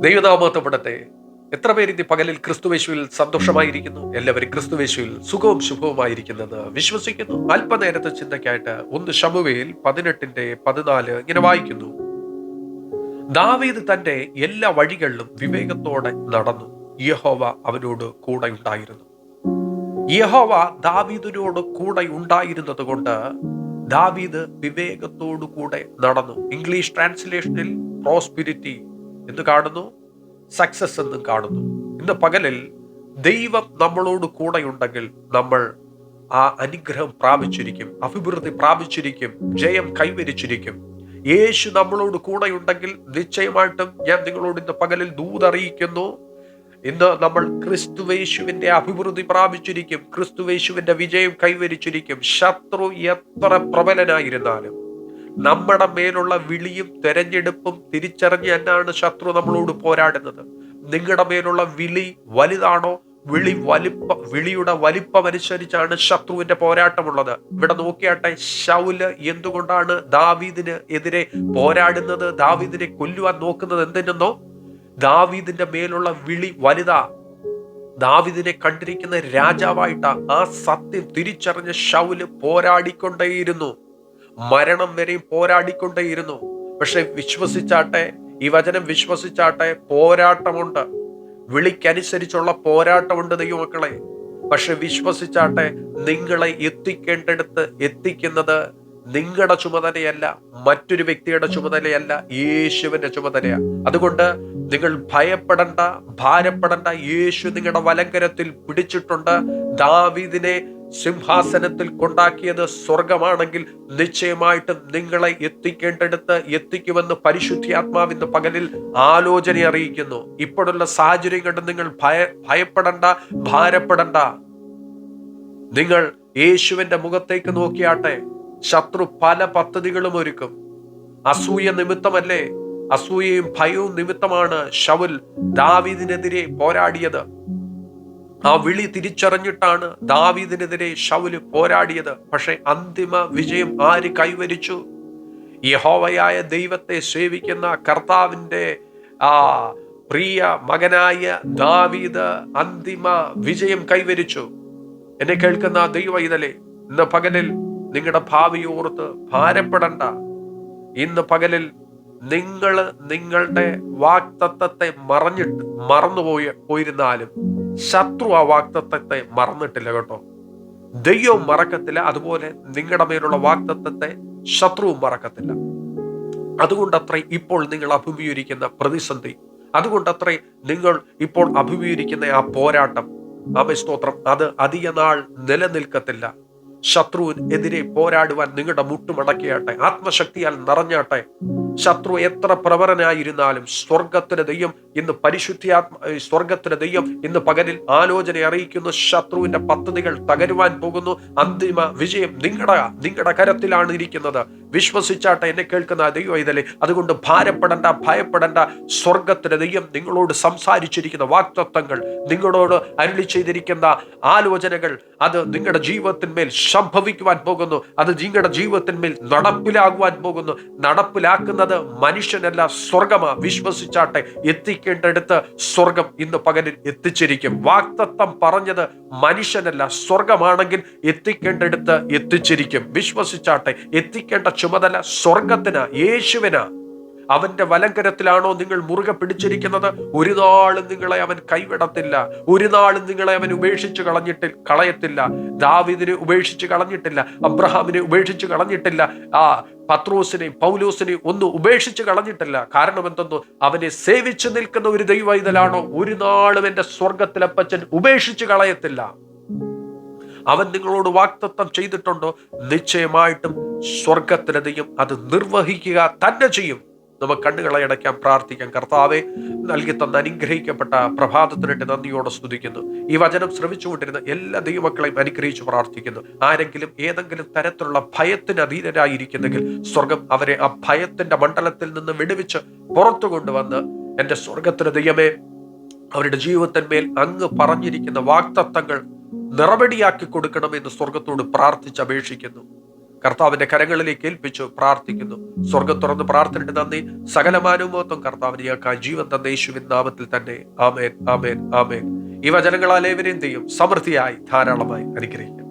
ദൈവനാമത്തപ്പെടട്ടെ എത്ര പേര് ഇന്ന് പകലിൽ ക്രിസ്തുവേശുവിൽ സന്തോഷമായിരിക്കുന്നു? എല്ലാവരും ക്രിസ്തുവേശുവിൽ സുഖവും ശുഭവുമായിരിക്കുന്നെന്ന് വിശ്വസിക്കുന്നു. അല്പനേരത്തെ ചിന്തയ്ക്കായിട്ട് ഒന്ന് ശമുവയിൽ പതിനെട്ടിന്റെ പതിനാല് ഇങ്ങനെ വായിക്കുന്നു. ദാവീദ് തന്റെ എല്ലാ വഴികളിലും വിവേകത്തോടെ നടന്നു. യഹോവ അവനോട് കൂടെ ഉണ്ടായിരുന്നു യഹോവ ദാവീദിനോട് കൂടെ ഉണ്ടായിരുന്നത് കൊണ്ട് ദാവീദ് വിവേകത്തോടു കൂടെ നടന്നു. ഇംഗ്ലീഷ് ട്രാൻസ്ലേഷനിൽ പ്രോസ്പിരിറ്റി എന്ന് കാണുന്നു? സക്സസ് എന്നും കാണുന്നു. ഇന്ന് പകലിൽ ദൈവം നമ്മളോട് കൂടെയുണ്ടെങ്കിൽ നമ്മൾ ആ അനുഗ്രഹം പ്രാപിച്ചിരിക്കും അഭിവൃദ്ധി പ്രാപിച്ചിരിക്കും ജയം കൈവരിച്ചിരിക്കും. യേശു നമ്മളോട് കൂടെയുണ്ടെങ്കിൽ നിശ്ചയമായിട്ടും ഞാൻ നിങ്ങളോട് ഇന്ന് പകലിൽ ദൂതറിയിക്കുന്നു ഇന്ന് നമ്മൾ ക്രിസ്തുവേശുവിന്റെ അഭിവൃദ്ധി പ്രാപിച്ചിരിക്കും ക്രിസ്തുവേശുവിന്റെ വിജയം കൈവരിച്ചിരിക്കും. ശത്രു എത്ര പ്രബലനായിരുന്നാലും നമ്മുടെ മേലുള്ള വിളിയും തെരഞ്ഞെടുപ്പും തിരിച്ചറിഞ്ഞ് എന്നാണ് ശത്രു നമ്മളോട് പോരാടുന്നത്. നിങ്ങളുടെ മേലുള്ള വിളി വലുതാണോ? വിളി വലിപ്പ വിളിയുടെ വലിപ്പം അനുസരിച്ചാണ് ശത്രുവിന്റെ പോരാട്ടമുള്ളത്. ഇവിടെ നോക്കിയാട്ടെ ശൗൽ എന്തുകൊണ്ടാണ് ദാവീദിന് എതിരെ പോരാടുന്നത്? ദാവീദിനെ കൊല്ലുവാൻ നോക്കുന്നത് എന്തിനെന്നോ? ദാവീദിന്റെ മേലുള്ള വിളി വലുതാ. ദാവിദിനെ കണ്ടിരിക്കുന്ന രാജാവായിട്ട ആ സത്യം തിരിച്ചറിഞ്ഞ ശൗൽ പോരാടിക്കൊണ്ടേയിരുന്നു. മരണം വരെയും പോരാടിക്കൊണ്ടേയിരുന്നു. പക്ഷെ വിശ്വസിച്ചാട്ടെ ഈ വചനം വിശ്വസിച്ചാട്ടെ പോരാട്ടമുണ്ട്. വിളിക്കനുസരിച്ചുള്ള പോരാട്ടമുണ്ട് ദൈവമക്കളെ. പക്ഷെ വിശ്വസിച്ചാട്ടെ നിങ്ങളെ എത്തിക്കേണ്ടടുത്ത് എത്തിക്കുന്നത് നിങ്ങളുടെ ചുമതലയല്ല മറ്റൊരു വ്യക്തിയുടെ ചുമതലയല്ല യേശുവിന്റെ ചുമതലയാ അതുകൊണ്ട് നിങ്ങൾ ഭയപ്പെടണ്ട ഭാരപ്പെടണ്ട. യേശു നിങ്ങളുടെ വലങ്കരത്തിൽ പിടിച്ചിട്ടുണ്ട്. ദാവീദിനെ സിംഹാസനത്തിൽ കൊണ്ടാക്കിയത് സ്വർഗമാണെങ്കിൽ നിശ്ചയമായിട്ടും നിങ്ങളെ എത്തിക്കേണ്ടടുത്ത് എത്തിക്കുമെന്ന് പരിശുദ്ധിയാത്മാവിന്റെ പകലിൽ ആലോചന അറിയിക്കുന്നു. ഇപ്പോഴുള്ള സാഹചര്യം കണ്ട് നിങ്ങൾ ഭയ ഭയപ്പെടണ്ട ഭാരപ്പെടണ്ട. നിങ്ങൾ യേശുവിന്റെ മുഖത്തേക്ക് നോക്കിയാട്ടെ ശത്രു പല പദ്ധതികളും ഒരുക്കും. അസൂയ നിമിത്തമല്ലേ? അസൂയയും ഭയവും നിമിത്തമാണ് ഷവുൽ ദാവീദിനെതിരെ പോരാടിയത്. ആ വിളി തിരിച്ചറിഞ്ഞിട്ടാണ് ദാവീദിനെതിരെ ഷൗൽ പോരാടിയത്. പക്ഷെ അന്തിമ വിജയം ആര് കൈവരിച്ചു? യഹോവയായ ദൈവത്തെ സേവിക്കുന്ന കർത്താവിന്റെ ആ പ്രിയ മകനായ ദാവീദ് അന്തിമ വിജയം കൈവരിച്ചു. എന്നെ കേൾക്കുന്ന ദൈവ ഇതലെ ഇന്ന് പകലിൽ നിങ്ങളുടെ ഭാവി ഓർത്ത് ഭാരപ്പെടണ്ട. ഇന്ന് പകലിൽ നിങ്ങൾ നിങ്ങളുടെ വാക്തത്വത്തെ മറഞ്ഞിട്ട് മറന്നുപോയി പോയിരുന്നാലും ശത്രു ആ വാക്തത്വത്തെ മറന്നിട്ടില്ല കേട്ടോ. ദൈവവും മറക്കത്തില്ല അതുപോലെ നിങ്ങളുടെ മേലുള്ള വാക്തത്വത്തെ ശത്രുവും മറക്കത്തില്ല. അതുകൊണ്ടത്രേ ഇപ്പോൾ നിങ്ങൾ അഭിമുഖീകരിക്കുന്ന പ്രതിസന്ധി അതുകൊണ്ടത്രേ നിങ്ങൾ ഇപ്പോൾ അഭിമുഖീകരിക്കുന്ന ആ പോരാട്ടം. ആ സ്തോത്രം അത് അധിക നാൾ നിലനിൽക്കത്തില്ല. ശത്രുവിനെതിരെ പോരാടുവാൻ നിങ്ങളുടെ മുട്ടുമടക്കിയാട്ടെ ആത്മശക്തിയാൽ നിറഞ്ഞാട്ടെ ശത്രു എത്ര പ്രബലനായിരുന്നാലും സ്വർഗത്തിന് ദൈവം ഇന്ന് പരിശുദ്ധിയാത്മ സ്വർഗത്തിന് ദൈവം ഇന്ന് പകലിൽ ആലോചന അറിയിക്കുന്നു. ശത്രുവിന്റെ പദ്ധതികൾ തകരുവാൻ പോകുന്നു. അന്തിമ വിജയം നിങ്ങളുടെ നിങ്ങളുടെ കരത്തിലാണ് ഇരിക്കുന്നത്. വിശ്വസിച്ചാട്ടെ എന്നെ കേൾക്കുന്ന ദൈവം ഇതല്ലേ? അതുകൊണ്ട് ഭാരപ്പെടണ്ട ഭയപ്പെടണ്ട. സ്വർഗത്തിന് ദൈവം നിങ്ങളോട് സംസാരിച്ചിരിക്കുന്ന വാക്തത്വങ്ങൾ നിങ്ങളോട് അരുളി ചെയ്തിരിക്കുന്ന ആലോചനകൾ അത് നിങ്ങളുടെ ജീവിതത്തിന്മേൽ സംഭവിക്കുവാൻ പോകുന്നു. അത് നിങ്ങളുടെ ജീവിതത്തിന്മേൽ നടപ്പിലാകുവാൻ പോകുന്നു. നടപ്പിലാക്കുന്നത് മനുഷ്യനല്ല സ്വർഗമാ വിശ്വസിച്ചാട്ടെ എത്തിക്കേണ്ടടുത്ത് സ്വർഗം ഇന്ന് പകലിൽ എത്തിച്ചിരിക്കും. വാക്തത്വം പറഞ്ഞത് മനുഷ്യനല്ല സ്വർഗമാണെങ്കിൽ എത്തിക്കേണ്ടടുത്ത് എത്തിച്ചിരിക്കും. വിശ്വസിച്ചാട്ടെ എത്തിക്കേണ്ട ചുമതല സ്വർഗത്തിന് യേശുവിന്. അവന്റെ വലങ്കരത്തിലാണോ നിങ്ങൾ മുറുകെ പിടിച്ചിരിക്കുന്നത്? ഒരു നാളും നിങ്ങളെ അവൻ കൈവിടത്തില്ല. ഒരു നാളും നിങ്ങളെ അവൻ ഉപേക്ഷിച്ച് കളഞ്ഞിട്ട് കളയത്തില്ല. ദാവിദിനെ ഉപേക്ഷിച്ച് കളഞ്ഞിട്ടില്ല. അബ്രഹാമിനെ ഉപേക്ഷിച്ച് കളഞ്ഞിട്ടില്ല. ആ പത്രോസിനെയും പൗലോസിനെയും ഒന്നും ഉപേക്ഷിച്ച് കളഞ്ഞിട്ടില്ല. കാരണം എന്തെന്നോ? അവനെ സേവിച്ചു നിൽക്കുന്ന ഒരു ദൈവ ഇതലാണോ? ഒരു നാളും എന്റെ സ്വർഗത്തിലപ്പച്ചൻ ഉപേക്ഷിച്ച് കളയത്തില്ല. അവൻ നിങ്ങളോട് വാക്തത്വം ചെയ്തിട്ടുണ്ടോ? നിശ്ചയമായിട്ടും സ്വർഗത്തിനധികം അത് നിർവഹിക്കുക തന്നെ ചെയ്യും. നമുക്ക് കണ്ണുകളെ അടയ്ക്കാൻ പ്രാർത്ഥിക്കാം. കർത്താവെ നൽകി തന്ന അനുഗ്രഹിക്കപ്പെട്ട പ്രഭാതത്തിനിട്ട് നന്ദിയോടെ സ്തുതിക്കുന്നു. ഈ വചനം ശ്രമിച്ചുകൊണ്ടിരുന്ന എല്ലാ ദൈവക്കളെയും അനുഗ്രഹിച്ച് പ്രാർത്ഥിക്കുന്നു. ആരെങ്കിലും ഏതെങ്കിലും തരത്തിലുള്ള ഭയത്തിന് അധീനരായിരിക്കുന്നെങ്കിൽ സ്വർഗം അവരെ ആ ഭയത്തിന്റെ മണ്ഡലത്തിൽ നിന്ന് വിടുവിച്ച് പുറത്തു കൊണ്ടുവന്ന് എന്റെ സ്വർഗത്തിന് ദൈവമേ അവരുടെ ജീവിതത്തിന്മേൽ അങ്ങ് പറഞ്ഞിരിക്കുന്ന വാക്തത്വങ്ങൾ നിറവടിയാക്കി കൊടുക്കണമെന്ന് സ്വർഗത്തോട് പ്രാർത്ഥിച്ച് അപേക്ഷിക്കുന്നു. കർത്താവിന്റെ കരങ്ങളിലേക്ക് ഏൽപ്പിച്ചു പ്രാർത്ഥിക്കുന്നു. സ്വർഗം തുറന്ന് പ്രാർത്ഥനയുടെ നന്ദി. സകലമാനുമോത്വം കർത്താവിനെയാക്കാൻ ജീവൻ തന്ന യേശുവിൻ നാമത്തിൽ തന്നെ. ആമേൻ ആമേൻ ആമേൻ. ഈ വചനങ്ങളാൽ ഏവരെയും ചെയ്യും സമൃദ്ധിയായി ധാരാളമായി അനുഗ്രഹിക്കും.